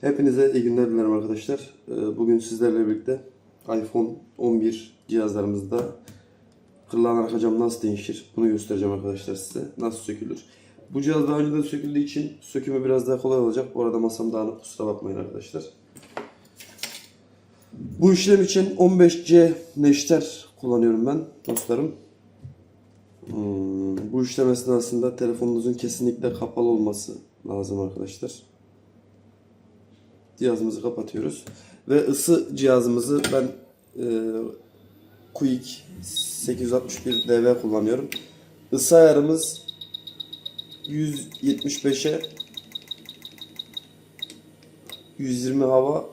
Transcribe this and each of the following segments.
Hepinize iyi günler dilerim arkadaşlar. Ee, Bugün sizlerle birlikte iPhone 11 cihazlarımızda kırılan arka cam nasıl değişir bunu göstereceğim arkadaşlar size. Nasıl sökülür. Bu cihaz daha önceden söküldüğü için sökümü biraz daha kolay olacak. Bu arada masam dağınık kusura bakmayın arkadaşlar. Bu işlem için 15C neşter kullanıyorum ben dostlarım. Hmm, bu işlem esnasında telefonunuzun kesinlikle kapalı olması lazım arkadaşlar cihazımızı kapatıyoruz. Ve ısı cihazımızı ben e, Quick 861 DV kullanıyorum. Isı ayarımız 175'e 120 hava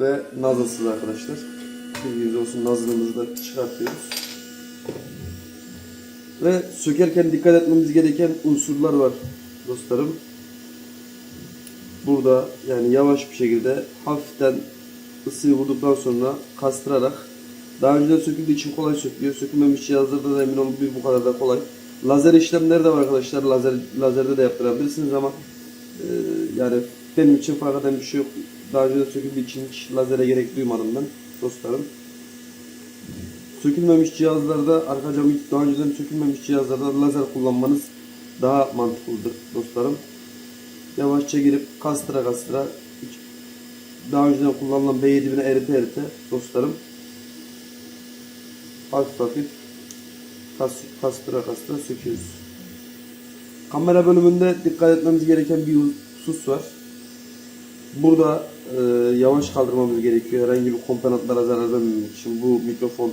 ve nazılsız arkadaşlar. Bilginiz olsun nazlımızı da çıkartıyoruz. Ve sökerken dikkat etmemiz gereken unsurlar var dostlarım burada yani yavaş bir şekilde hafiften ısıyı vurduktan sonra kastırarak daha önceden söküldüğü için kolay sökülüyor. Sökülmemiş cihazlarda da emin olun bir bu kadar da kolay. Lazer işlemleri de var arkadaşlar. Lazer lazerde de yaptırabilirsiniz ama e, yani benim için fark eden bir şey yok. Daha önceden söküldüğü için hiç lazere gerek duymadım ben dostlarım. Sökülmemiş cihazlarda arka camı daha önceden sökülmemiş cihazlarda lazer kullanmanız daha mantıklıdır dostlarım. Yavaşça girip kastıra kastıra daha önceden kullanılan B7000'e erite erite dostlarım hafif hafif kas, kastıra kastıra söküyoruz. Kamera bölümünde dikkat etmemiz gereken bir husus var. Burada e, yavaş kaldırmamız gerekiyor. Herhangi bir komponentlara zarar vermemek için. Bu mikrofon,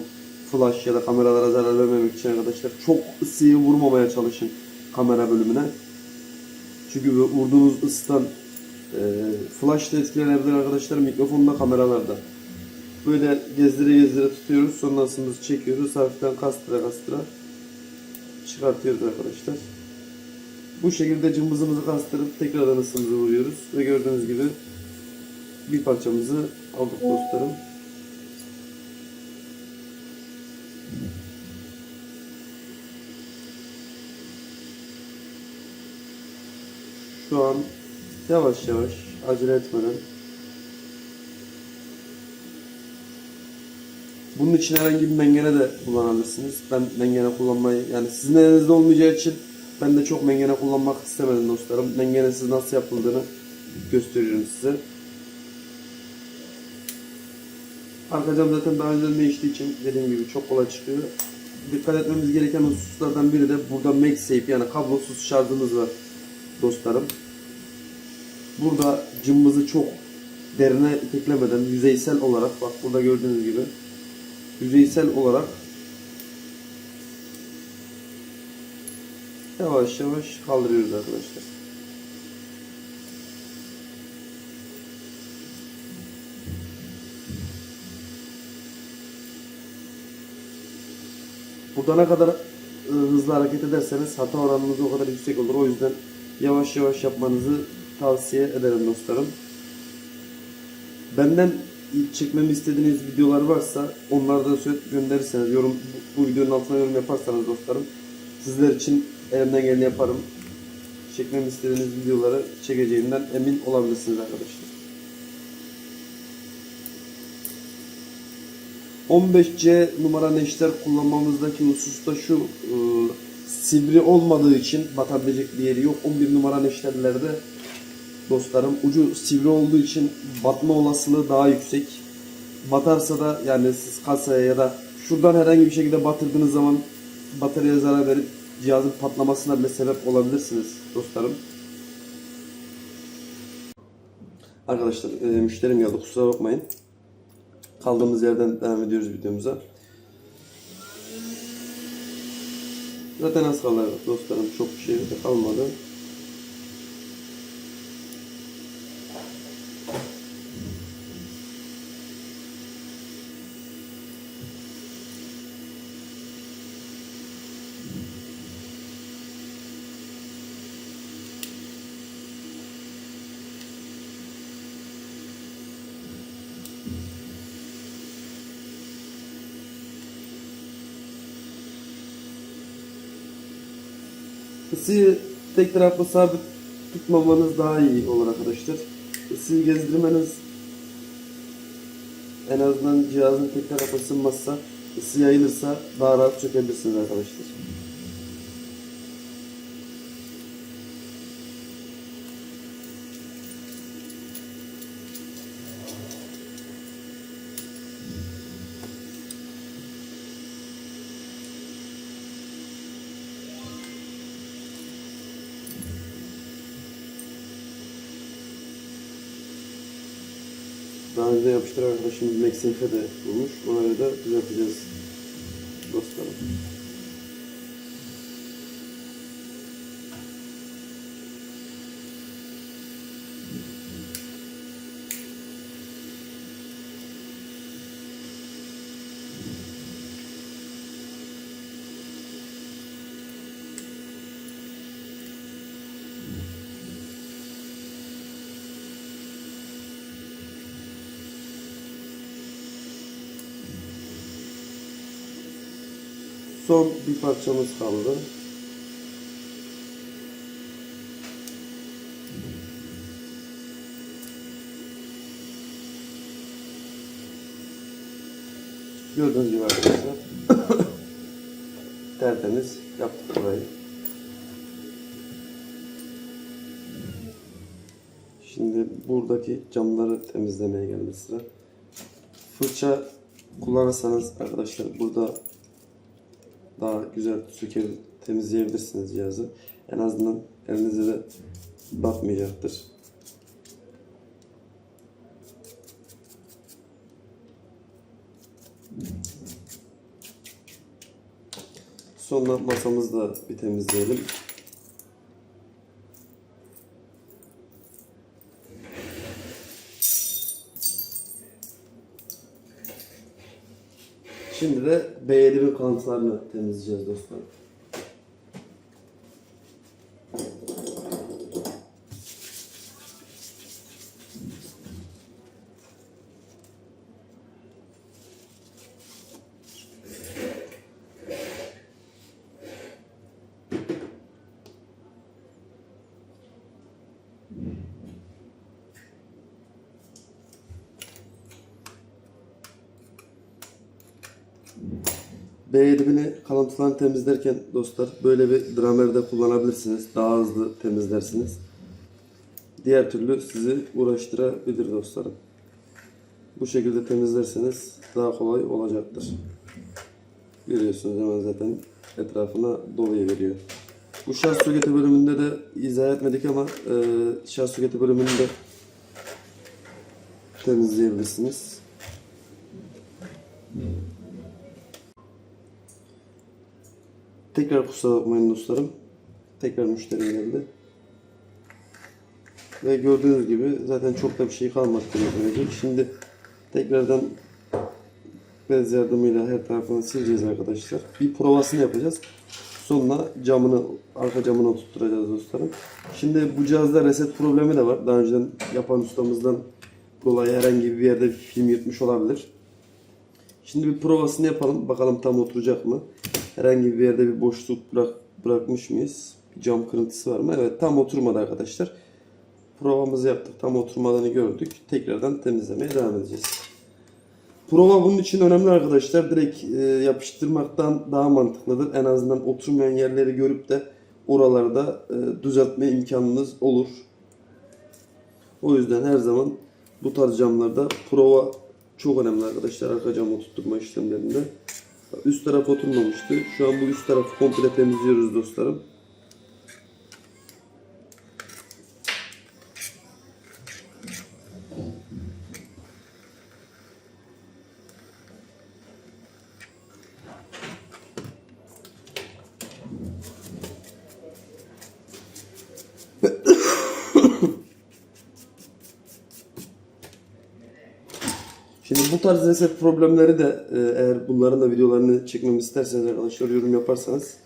flash ya da kameralara zarar vermemek için arkadaşlar çok ısıyı vurmamaya çalışın kamera bölümüne. Çünkü vurduğunuz ısıdan e, flash da etkilenebilir arkadaşlar mikrofonda kameralarda. Böyle gezdire gezdire tutuyoruz. Sonrasında çekiyoruz. Hafiften kastıra kastıra çıkartıyoruz arkadaşlar. Bu şekilde cımbızımızı kastırıp tekrardan ısımızı vuruyoruz. Ve gördüğünüz gibi bir parçamızı aldık dostlarım. Şu an yavaş yavaş acele etmeden Bunun için herhangi bir mengene de kullanabilirsiniz. Ben mengene kullanmayı yani sizin elinizde olmayacağı için ben de çok mengene kullanmak istemedim dostlarım. Mengenesiz nasıl yapıldığını gösteriyorum size. Arka cam zaten daha önceden değiştiği için dediğim gibi çok kolay çıkıyor. Dikkat etmemiz gereken hususlardan biri de burada MagSafe yani kablosuz şarjımız var dostlarım. Burada cımbızı çok derine iteklemeden yüzeysel olarak bak burada gördüğünüz gibi yüzeysel olarak yavaş yavaş kaldırıyoruz arkadaşlar. Burada ne kadar e, hızlı hareket ederseniz hata oranınız o kadar yüksek olur. O yüzden yavaş yavaş yapmanızı tavsiye ederim dostlarım. Benden çekmemi istediğiniz videolar varsa onlardan söz gönderirseniz yorum bu videonun altına yorum yaparsanız dostlarım sizler için elimden geleni yaparım. Çekmemi istediğiniz videoları çekeceğimden emin olabilirsiniz arkadaşlar. 15C numara neşter kullanmamızdaki husus da şu e, sivri olmadığı için batabilecek bir yeri yok. 11 numara neşterlerde dostlarım ucu sivri olduğu için batma olasılığı daha yüksek. Batarsa da yani siz kasaya ya da şuradan herhangi bir şekilde batırdığınız zaman bataryaya zarar verip cihazın patlamasına bile sebep olabilirsiniz dostlarım. Arkadaşlar e, müşterim geldi kusura bakmayın. Kaldığımız yerden devam ediyoruz videomuza. Zaten az kaldı dostlarım. Çok bir şey kalmadı. Isıyı tek taraflı sabit tutmamanız daha iyi olur arkadaşlar. ısıyı gezdirmeniz en azından cihazın tekrar ısınmazsa, ısı yayılırsa daha rahat çökebilirsiniz arkadaşlar. Daha önce yapıştıran arkadaşımız Mexife de bulmuş. Göre de düzelteceğiz dostlarım. Son bir parçamız kaldı. Gördüğünüz gibi arkadaşlar. Tertemiz yaptık burayı. Şimdi buradaki camları temizlemeye geldi sıra. Fırça kullanırsanız arkadaşlar burada daha güzel söker temizleyebilirsiniz cihazı. En azından elinize de batmayacaktır. Sonra masamızı da bir temizleyelim. Şimdi de B7'in kanıtlarını temizleyeceğiz dostlar. B7000'i kalıntılarını temizlerken dostlar böyle bir dramer de kullanabilirsiniz. Daha hızlı temizlersiniz. Diğer türlü sizi uğraştırabilir dostlarım. Bu şekilde temizlerseniz daha kolay olacaktır. Görüyorsunuz hemen zaten etrafına doluya veriyor. Bu şarj soketi bölümünde de izah etmedik ama e, şarj soketi bölümünde temizleyebilirsiniz. Tekrar kusura bakmayın dostlarım. Tekrar müşterim geldi. Ve gördüğünüz gibi zaten çok da bir şey kalmadı temizlenecek. Şimdi tekrardan bez yardımıyla her tarafını sileceğiz arkadaşlar. Bir provasını yapacağız. Sonra camını, arka camını tutturacağız dostlarım. Şimdi bu cihazda reset problemi de var. Daha önceden yapan ustamızdan dolayı herhangi bir yerde film yırtmış olabilir. Şimdi bir provasını yapalım. Bakalım tam oturacak mı? Herhangi bir yerde bir boşluk bırak, bırakmış mıyız? Bir cam kırıntısı var mı? Evet tam oturmadı arkadaşlar. Provamızı yaptık. Tam oturmadığını gördük. Tekrardan temizlemeye devam edeceğiz. Prova bunun için önemli arkadaşlar. Direkt e, yapıştırmaktan daha mantıklıdır. En azından oturmayan yerleri görüp de oralarda e, düzeltme imkanınız olur. O yüzden her zaman bu tarz camlarda prova çok önemli arkadaşlar arka cam oturtma işlemlerinde. Üst taraf oturmamıştı. Şu an bu üst tarafı komple temizliyoruz dostlarım. Şimdi bu tarz reset problemleri de e, eğer bunların da videolarını çekmemi isterseniz arkadaşlar yorum yaparsanız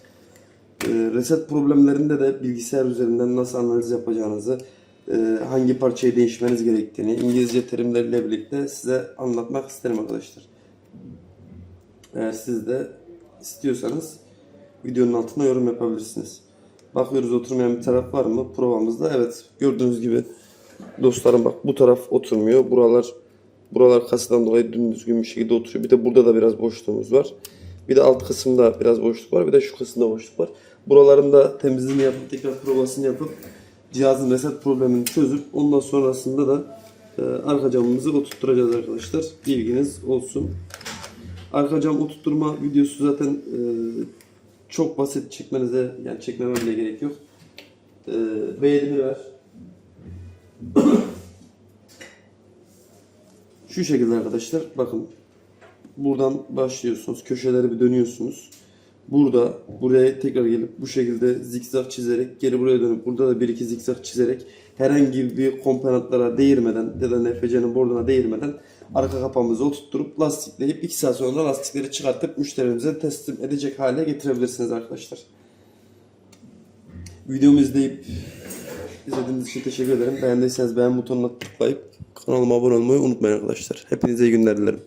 e, reset problemlerinde de bilgisayar üzerinden nasıl analiz yapacağınızı e, hangi parçayı değişmeniz gerektiğini İngilizce terimleriyle birlikte size anlatmak isterim arkadaşlar. Eğer siz de istiyorsanız videonun altına yorum yapabilirsiniz. Bakıyoruz oturmayan bir taraf var mı? Provamızda evet gördüğünüz gibi Dostlarım bak bu taraf oturmuyor. Buralar buralar kasadan dolayı düzgün bir şekilde oturuyor. Bir de burada da biraz boşluğumuz var. Bir de alt kısımda biraz boşluk var. Bir de şu kısımda boşluk var. Buraların da temizliğini yapıp tekrar provasını yapıp cihazın reset problemini çözüp ondan sonrasında da e, arka camımızı oturtturacağız arkadaşlar. Bilginiz olsun. Arka cam oturtturma videosu zaten e, çok basit çekmenize yani çekmeme bile gerek yok. E, beğenimi ver. Şu şekilde arkadaşlar bakın buradan başlıyorsunuz köşeleri bir dönüyorsunuz. Burada buraya tekrar gelip bu şekilde zikzak çizerek geri buraya dönüp burada da bir iki zikzak çizerek herhangi bir komponentlara değirmeden ya da NFC'nin borduna değirmeden arka kapağımızı oturtturup lastikleyip 2 saat sonra lastikleri çıkartıp müşterimize teslim edecek hale getirebilirsiniz arkadaşlar. Videomu izleyip izlediğiniz için teşekkür ederim. Beğendiyseniz beğen butonuna tıklayıp kanalıma abone olmayı unutmayın arkadaşlar. Hepinize iyi günler dilerim.